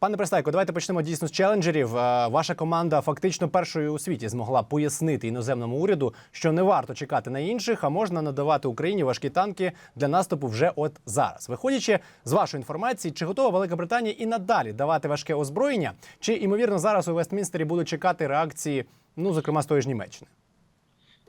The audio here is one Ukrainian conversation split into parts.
Пане Пристайко, давайте почнемо дійсно з челенджерів. Е, Ваша команда фактично першою у світі змогла пояснити іноземному уряду, що не варто чекати на інших, а можна надавати Україні важкі танки для наступу вже от зараз. Виходячи з вашої інформації, чи готова Велика Британія і надалі давати важке озброєння, чи ймовірно зараз у Вестмінстері будуть чекати реакції, ну зокрема з тої ж Німеччини?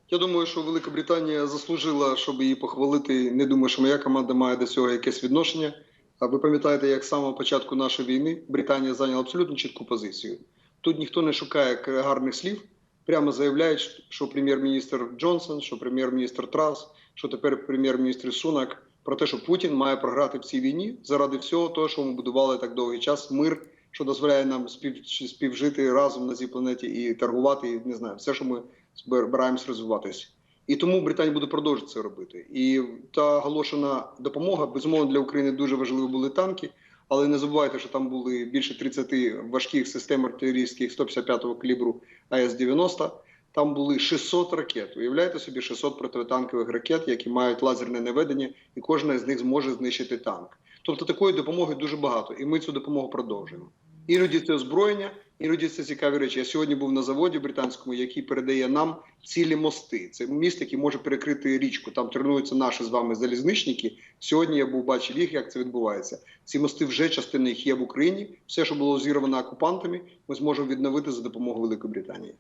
Я думаю, що Велика Британія заслужила, щоб її похвалити. Не думаю, що моя команда має до цього якесь відношення. А ви пам'ятаєте, як з самого початку нашої війни Британія зайняла абсолютно чітку позицію. Тут ніхто не шукає гарних слів, прямо заявляють, що прем'єр-міністр Джонсон, що прем'єр-міністр Трас, що тепер прем'єр-міністр Сунак про те, що Путін має програти в цій війні заради всього того, що ми будували так довгий час, мир, що дозволяє нам спів, співжити разом на цій планеті і торгувати, і не знаю, все, що ми збираємось розвиватися. І тому Британія буде продовжувати це робити. І та оголошена допомога безумовно для України дуже важливі були танки. Але не забувайте, що там були більше 30 важких систем артилерійських 155-го калібру АС-90. Там були 600 ракет. Уявляєте собі 600 протитанкових ракет, які мають лазерне наведення, і кожна з них зможе знищити танк. Тобто такої допомоги дуже багато, і ми цю допомогу продовжуємо. Іноді це озброєння, іноді це цікаві речі. Я сьогодні був на заводі британському, який передає нам цілі мости. Це міст, який може перекрити річку. Там тренуються наші з вами залізничники. Сьогодні я був бачив їх, як це відбувається. Ці мости вже частина їх є в Україні. Все, що було зірвано окупантами, ми зможемо відновити за допомогою Великої Британії.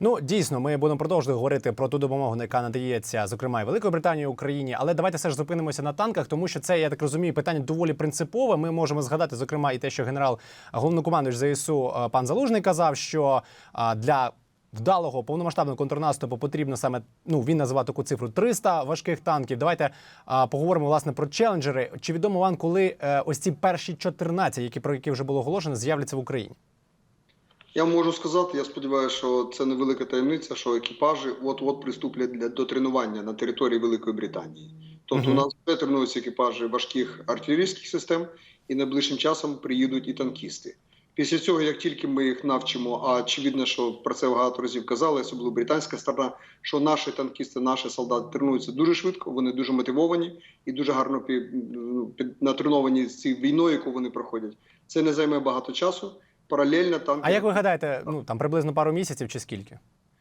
Ну дійсно, ми будемо продовжувати говорити про ту допомогу, яка надається, зокрема і Великої Британії Україні. Але давайте все ж зупинимося на танках, тому що це я так розумію, питання доволі принципове. Ми можемо згадати, зокрема, і те, що генерал головнокомандуючий ЗСУ пан Залужний казав, що для Вдалого повномасштабного контрнаступу потрібно саме ну він називав таку цифру 300 важких танків. Давайте поговоримо власне про челенджери. Чи відомо вам, коли е, ось ці перші 14, які про які вже було оголошено, з'являться в Україні? Я можу сказати, я сподіваюся, що це невелика таємниця, що екіпажі от-от приступлять для до тренування на території Великої Британії. Тобто, Мгм. у нас вже тренуються екіпажі важких артилерійських систем, і найближчим часом приїдуть і танкісти. Після цього, як тільки ми їх навчимо, а очевидно, що про це багато разів казали, особливо британська сторона, що наші танкісти, наші солдати тренуються дуже швидко, вони дуже мотивовані і дуже гарно пі- ну, під натреновані з цією війною, яку вони проходять. Це не займе багато часу. Паралельно танки. А як ви гадаєте, ну там приблизно пару місяців чи скільки?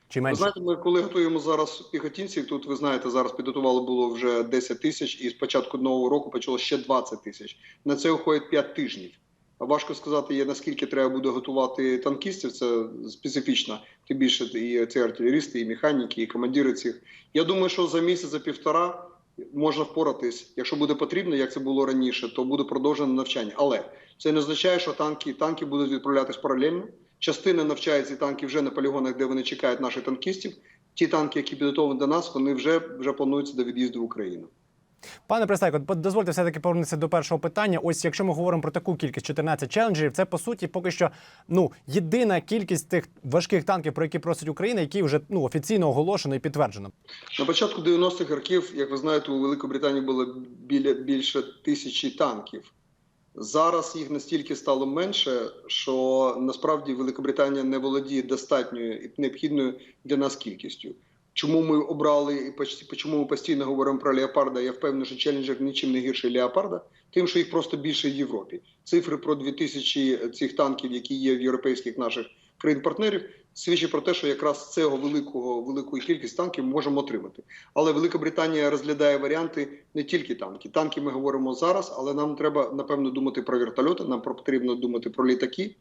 Чи Ви менше? знаєте, ми коли готуємо зараз піхотінців, тут ви знаєте, зараз підготувало було вже 10 тисяч, і з початку нового року почало ще 20 тисяч. На це уходить 5 тижнів. Важко сказати, є наскільки треба буде готувати танкістів. Це специфічно. Тим більше і ці артилерісти, і механіки, і командири цих. Я думаю, що за місяць, за півтора можна впоратись. Якщо буде потрібно, як це було раніше, то буде продовжено навчання. Але це не означає, що танки танки будуть відправлятись паралельно. Частина навчається танки вже на полігонах, де вони чекають наших танкістів. Ті танки, які підготовлені до нас, вони вже вже плануються до від'їзду в Україну. Пане Пристайко, дозвольте все таки повернутися до першого питання. Ось якщо ми говоримо про таку кількість 14 челенджерів, це по суті поки що ну єдина кількість тих важких танків, про які просить Україна, які вже ну офіційно оголошено і підтверджено. На початку 90-х років, як ви знаєте, у Великобританії було біля більше тисячі танків. Зараз їх настільки стало менше, що насправді Великобританія не володіє достатньою і необхідною для нас кількістю. Чому ми обрали і чому ми постійно говоримо про леопарда? Я впевнений, що челенджер нічим не гірший леопарда, тим, що їх просто більше в Європі. Цифри про 2000 цих танків, які є в європейських наших країн-партнерів, свідчить про те, що якраз цього великого великої кількість танків можемо отримати. Але Велика Британія розглядає варіанти не тільки танки. Танки ми говоримо зараз, але нам треба напевно думати про вертольоти. Нам потрібно думати про літаки.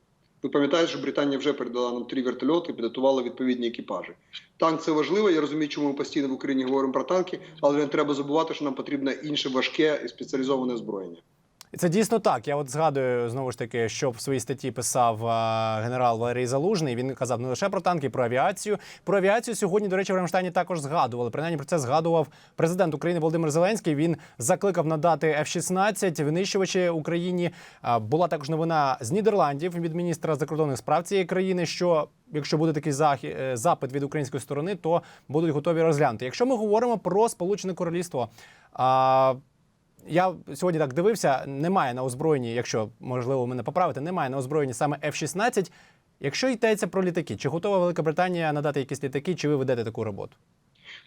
Ви пам'ятаєте, що Британія вже передала нам три вертольоти, підготувала відповідні екіпажі. Танк це важливо. Я розумію, чому ми постійно в Україні говоримо про танки, але не треба забувати, що нам потрібне інше важке і спеціалізоване озброєння. Це дійсно так. Я от згадую знову ж таки, що в своїй статті писав а, генерал Валерій Залужний. Він казав не лише про танки, про авіацію. Про авіацію сьогодні, до речі, в Рамштайні також згадували. Принаймні про це згадував президент України Володимир Зеленський. Він закликав надати F-16 винищувачі Україні. А, була також новина з Нідерландів від міністра закордонних справ цієї країни. що Якщо буде такий захі- е, запит від української сторони, то будуть готові розглянути. Якщо ми говоримо про Сполучене Королівство, а, я сьогодні так дивився, немає на озброєнні, якщо можливо мене поправити, немає на озброєнні саме F-16. Якщо йдеться про літаки, чи готова Велика Британія надати якісь літаки, чи ви ведете таку роботу?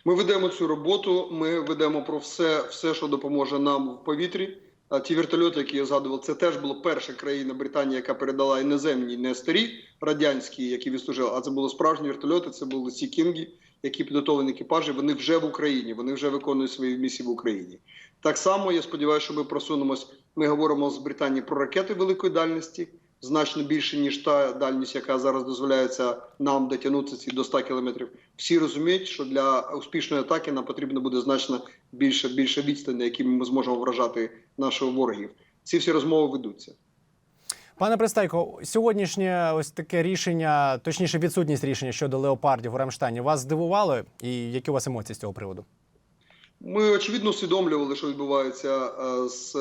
Ми ведемо цю роботу. Ми ведемо про все, все, що допоможе нам в повітрі. А ті вертольоти, які я згадував, це теж була перша країна Британія, яка передала іноземні, не старі радянські, які відслужили, а це були справжні вертольоти. Це були Сі Кінги, які підготовлені екіпажі. Вони вже в Україні, вони вже виконують свої місії в Україні. Так само я сподіваюся, що ми просунемось. Ми говоримо з Британії про ракети великої дальності, значно більше ніж та дальність, яка зараз дозволяється нам дотягнутися ці до 100 кілометрів. Всі розуміють, що для успішної атаки нам потрібно буде значно більше більше відстань, на якими ми зможемо вражати наших ворогів. Ці всі розмови ведуться. Пане Пристайко, сьогоднішнє ось таке рішення, точніше, відсутність рішення щодо леопардів у Рамштайні, вас здивувало? І які у вас емоції з цього приводу? Ми очевидно усвідомлювали, що відбувається е, з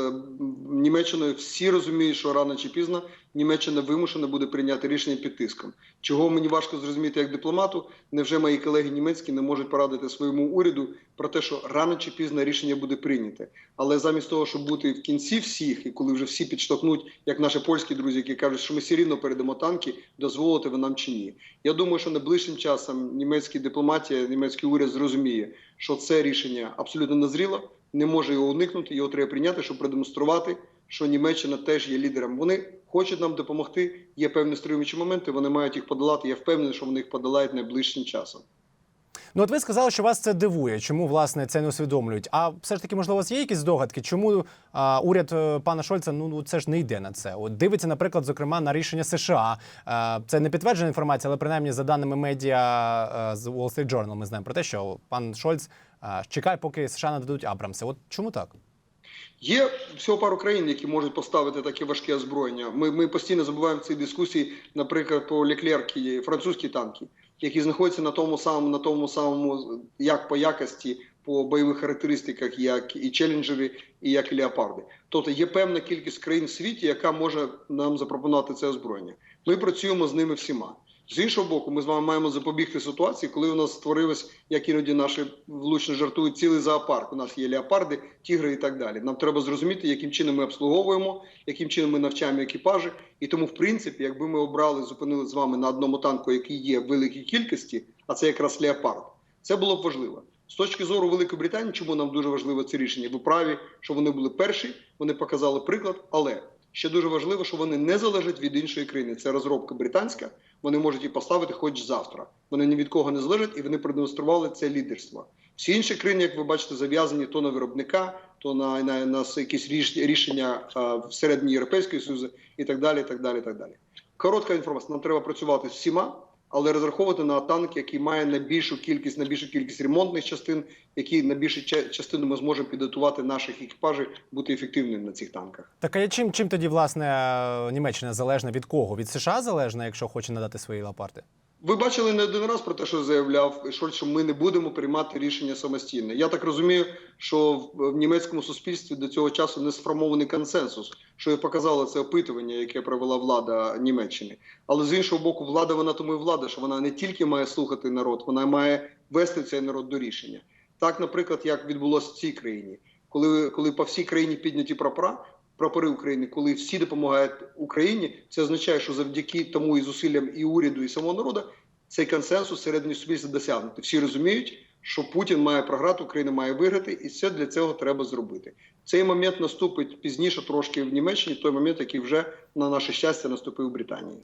Німеччиною. Всі розуміють, що рано чи пізно Німеччина вимушена буде прийняти рішення під тиском. Чого мені важко зрозуміти як дипломату, невже мої колеги німецькі не можуть порадити своєму уряду про те, що рано чи пізно рішення буде прийняте. Але замість того, щоб бути в кінці всіх, і коли вже всі підштовхнуть, як наші польські друзі, які кажуть, що ми все рівно передамо танки, дозволити ви нам чи ні. Я думаю, що найближчим часом німецькі дипломатія, німецький уряд зрозуміє, що це рішення абсолютно назріло, не може його уникнути, його треба прийняти, щоб продемонструвати, що Німеччина теж є лідером. Вони хочуть нам допомогти. Є певні стримуючі моменти, вони мають їх подолати. Я впевнений, що вони їх подолають найближчим часом. Ну, от ви сказали, що вас це дивує. Чому власне це не усвідомлюють? А все ж таки, можливо, у вас є якісь здогадки, чому а, уряд е, пана Шольца ну ну, це ж не йде на це? От дивиться, наприклад, зокрема на рішення США. А, це не підтверджена інформація, але принаймні за даними медіа а, з Wall Street Journal ми знаємо про те, що пан Шольц а, чекає, поки США нададуть Абрамси. От чому так? Є всього пару країн, які можуть поставити таке важке озброєння. Ми, ми постійно забуваємо ці дискусії, наприклад, про Леклерки, французькі танки, які знаходяться на тому самому, на тому самому, як по якості, по бойових характеристиках, як і челенджери, і як і леопарди. Тобто є певна кількість країн в світі, яка може нам запропонувати це озброєння. Ми працюємо з ними всіма. З іншого боку, ми з вами маємо запобігти ситуації, коли у нас створилось, як іноді наші влучно жартують, цілий зоопарк. У нас є леопарди, тігри і так далі. Нам треба зрозуміти, яким чином ми обслуговуємо, яким чином ми навчаємо екіпажі. І тому, в принципі, якби ми обрали, зупинили з вами на одному танку, який є в великій кількості, а це якраз леопард, це було б важливо. З точки зору Великої Британії, чому нам дуже важливо це рішення? Ви праві, що вони були перші, вони показали приклад, але ще дуже важливо, що вони не залежать від іншої країни. Це розробка британська. Вони можуть її поставити хоч завтра. Вони ні від кого не залежать і вони продемонстрували це лідерство. Всі інші країни, як ви бачите, зав'язані то на виробника, то на, на, на якісь ріш- рішення всередині Європейського Союзу і так далі. і так далі, і так далі. Коротка інформація. Нам треба працювати з всіма, але розраховувати на танк, який має найбільшу кількість, найбільшу кількість ремонтних частин, які на більшу ча- частину ми зможемо підготувати наших екіпажів бути ефективним на цих танках. Так а чим, чим тоді власне Німеччина залежна від кого? Від США залежна, якщо хоче надати свої леопарди? Ви бачили не один раз про те, що заявляв Шольц, що ми не будемо приймати рішення самостійно. Я так розумію, що в, німецькому суспільстві до цього часу не сформований консенсус, що і показало це опитування, яке провела влада Німеччини. Але з іншого боку, влада вона тому і влада, що вона не тільки має слухати народ, вона має вести цей народ до рішення. Так, наприклад, як відбулося в цій країні, коли, коли по всій країні підняті прапора. Прапори України, коли всі допомагають Україні, це означає, що завдяки тому і зусиллям і уряду, і самого народу цей консенсус середині суспільства досягнути. Всі розуміють, що Путін має програти, Україна має виграти, і все для цього треба зробити. Цей момент наступить пізніше, трошки в Німеччині, той момент, який вже на наше щастя наступив у Британії.